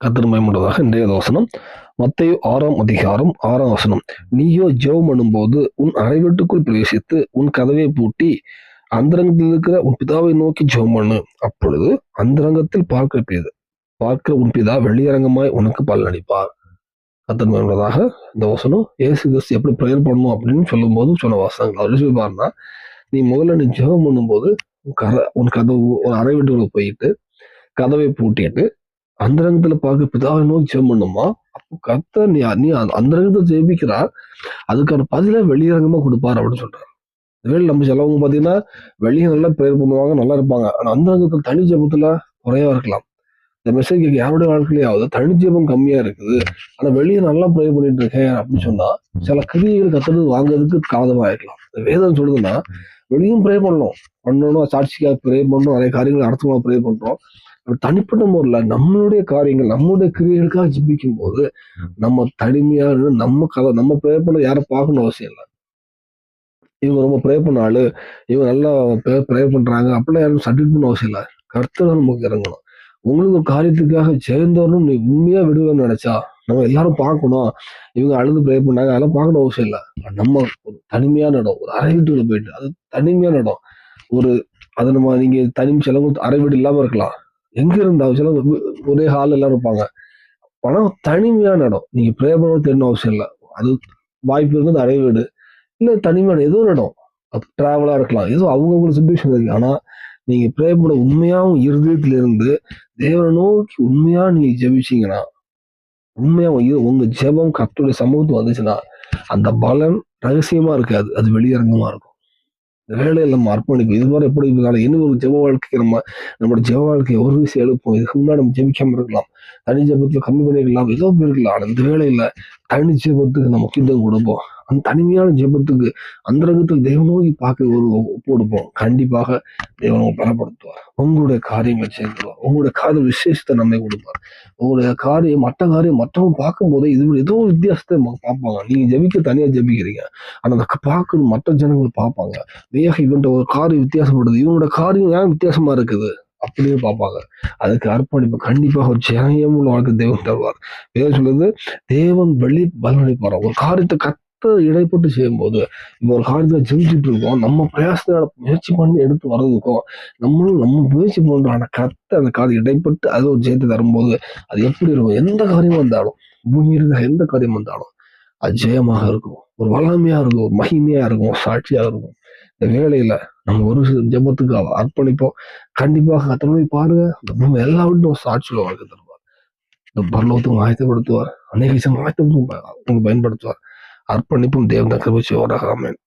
கத்தர் மயமுள்ளதாக இன்றைய வசனம் மத்தையோ ஆறாம் அதிகாரம் ஆறாம் வசனம். நீயோ ஜெபம் பண்ணும்போது உன் அறைவீட்டுக்குள் பிரவேசித்து உன் கதவை பூட்டி அந்தரங்கத்தில் இருக்கிற உன் பிதாவை நோக்கி ஜெபம் பண்ணு. அப்பொழுது அந்தரங்கத்தில் பார்க்கிற பிதா பார்க்கிற உன் பிதா வெளியரங்கமாய் உனக்கு பலனளிப்பார். அளிப்பார் கத்தர் இந்த வசனம். ஏசு கிறிஸ்து எப்படி ப்ரேயர் பண்ணணும் அப்படின்னு சொல்லும்போது சொன்ன வசனங்கள் அவர் சொல்லி பாருன்னா நீ முதல்ல நீ ஜெபம் பண்ணும்போது உன் கர உன் கதவு ஒரு அறை வீட்டுக்குள்ள போயிட்டு கதவை பூட்டிட்டு அந்தரங்கத்துல பார்க்க பிதாவை நோக்கி ஜெயம் பண்ணுமா? அப்போ கத்த நீ நீ அந்த ரங்கத்தை ஜெயிப்பிக்கிறா அதுக்கான பதில வெளியரங்கமா கொடுப்பார் அப்படின்னு சொல்றாரு. இதுவே நம்ம சிலவங்க பாத்தீங்கன்னா வெளியே நல்லா ப்ரேயர் பண்ணுவாங்க நல்லா இருப்பாங்க. ஆனா அந்தரங்கத்துல தனி ஜெபத்துல குறையா இருக்கலாம். இந்த மெசேஜ் யாருடைய வாழ்க்கையிலேயாவது தனி ஜெபம் கம்மியா இருக்குது. ஆனா வெளியே நல்லா ப்ரேயர் பண்ணிட்டு இருக்கேன் அப்படின்னு சொன்னா சில கிரியைகள் கத்துறது வாங்குறதுக்கு காதமா இருக்கலாம். இந்த வேதம் சொல்லுதுன்னா வெளியும் ப்ரே பண்ணணும். பண்ணணும் சாட்சிக்காக ப்ரே பண்ணணும் நிறைய காரியங்கள் அர்த்தமாக ப்ரே பண்ணுறோம் தனிப்பட்ட முறையில் நம்மளுடைய காரியங்கள் நம்மளுடைய கிரியைகளுக்காக ஜிபிக்கும் போது நம்ம தனிமையா நம்ம கதை நம்ம ப்ரே பண்ண யாரும் பார்க்கணும் அவசியம் இல்லை. இவங்க ரொம்ப ப்ரே பண்ண ஆளு இவங்க நல்லா ப்ரே பண்றாங்க அப்படிலாம் யாரும் சர்டிஃபிகேட் பண்ண அவசியம் இல்லை. கருத்து நமக்கு இறங்கணும். உங்களுக்கு ஒரு காரியத்துக்காக சேர்ந்தவரும் நீ உண்மையா விடுவேன்னு நினைச்சா நம்ம எல்லாரும் பார்க்கணும். இவங்க அழுது ப்ரே பண்ணாங்க அதெல்லாம் பார்க்கணும் அவசியம் இல்லை. நம்ம ஒரு தனிமையான இடம் ஒரு அறை வீட்டுக்குள்ள போயிட்டு அது தனிமையான இடம். ஒரு அது நம்ம நீங்க தனி சிலவங்க அறை வீடு இல்லாம இருக்கலாம். எங்க இருந்தாலும் சில ஒரே ஹால் எல்லாம் இருப்பாங்க. பணம் தனிமையான இடம் நீங்க ப்ரே பண்ண தெரியணும் அவசியம் இல்லை. அது வாய்ப்பு இருந்தது நிறைய வீடு. இல்ல தனிமையான ஏதோ ஒரு இடம் டிராவலா இருக்கலாம். ஏதோ அவங்கவுங்க சுச்சுவேஷன் இருக்கு. ஆனா நீங்க ப்ரே பண்ண உண்மையாவும் இருதயத்துல இருந்து தேவனை நோக்கி உண்மையா நீங்க ஜெபிச்சீங்கன்னா உண்மையா உங்க இரு- ஜெபம் கர்த்தருடைய சமூகத்துக்கு வந்துச்சுன்னா அந்த பலன் ரகசியமா இருக்காது. அது வெளியரங்கமா இருக்கும். இந்த வேலையில நம்ம அர்ப்பணிப்பு இது மாதிரி எப்படி இருந்தாலும் இன்னும் ஒரு ஜெப வாழ்க்கைக்கு நம்ம நம்மளோட ஜெப வாழ்க்கையை ஒரு விஷயம் எழுப்போம் இதுக்கு முன்னாடி நம்ம ஜெபிக்காம இருக்கலாம். தனி ஜெபத்துல கம்மி பண்ணிருக்கலாம். ஏதோ இருக்கலாம். ஆனா இந்த வேலையில தனி ஜெபத்துக்கு நம்ம கிட்ட கொடுப்போம். அந்த தனிமையான ஜெபத்துக்கு அந்தரங்கத்தில் நோக்கி பார்க்க ஒரு ஒப்பு கொடுப்போம் கண்டிப்பாக தேவன் பலப்படுத்துவார். உங்களுடைய காரியங்களை சேர்ந்துருவார் உங்களுடைய காரிய விசேஷத்தை நம்மை கொடுப்பார். உங்களுடைய காரியம் மற்ற காரியம் மற்றவங்க பார்க்கும்போதே இது ஏதோ ஒரு வித்தியாசத்தை பார்ப்பாங்க. நீங்க ஜெபிக்க தனியா ஜெபிக்கிறீங்க. ஆனா அந்த பார்க்கணும் மற்ற ஜனங்கள் பார்ப்பாங்க. வேக இவன்ட்ட ஒரு காரியம் வித்தியாசப்படுது. இவனோட காரியம் ஏன் வித்தியாசமா இருக்குது? அப்படியே பார்ப்பாங்க. அதுக்கு அர்ப்பணிப்பு கண்டிப்பாக ஒரு ஜெயம் உள்ள வாழ்க்கை தேவன் தருவார். வேறு சொல்றது தேவன் வெளி பலனளிப்பார் ஒரு காரியத்தை கத் இடைப்பட்டு செய்யும்போது இப்போ ஒரு காரியத்தில் ஜெபிச்சுட்டு இருக்கோம் நம்ம பிரயாசத்தோட முயற்சி பண்ணி எடுத்து வர்றதுக்கும் நம்மளும் நம்ம முயற்சி பண்ணுறோம் ஆனால் கரெக்டாக அந்த காது இடைப்பட்டு அது ஒரு ஜெயத்தை தரும்போது அது எப்படி இருக்கும்? எந்த காரியம் வந்தாலும் பூமியில் இருந்தால் எந்த காரியம் வந்தாலும் அது ஜெயமாக இருக்கும். ஒரு வளமையாக இருக்கும் ஒரு மகிமையாக இருக்கும் சாட்சியாக இருக்கும். இந்த வேலையில் நம்ம ஒரு ஜபத்துக்கு ஜெபத்துக்கு அர்ப்பணிப்போம். கண்டிப்பாக அத்தனை பாருங்க. இந்த பூமி எல்லா விட்டும் ஒரு வாழ்க்கை தருவார். இந்த பரலோகத்துக்கும் ஆயத்தப்படுத்துவார். அநேக விஷயம் ஆயத்தப்படுத்தும் பயன்படுத்துவார். அர்ப்பணிப்பும் தேவன் கிருபை செய்வாராக ஆமேன்.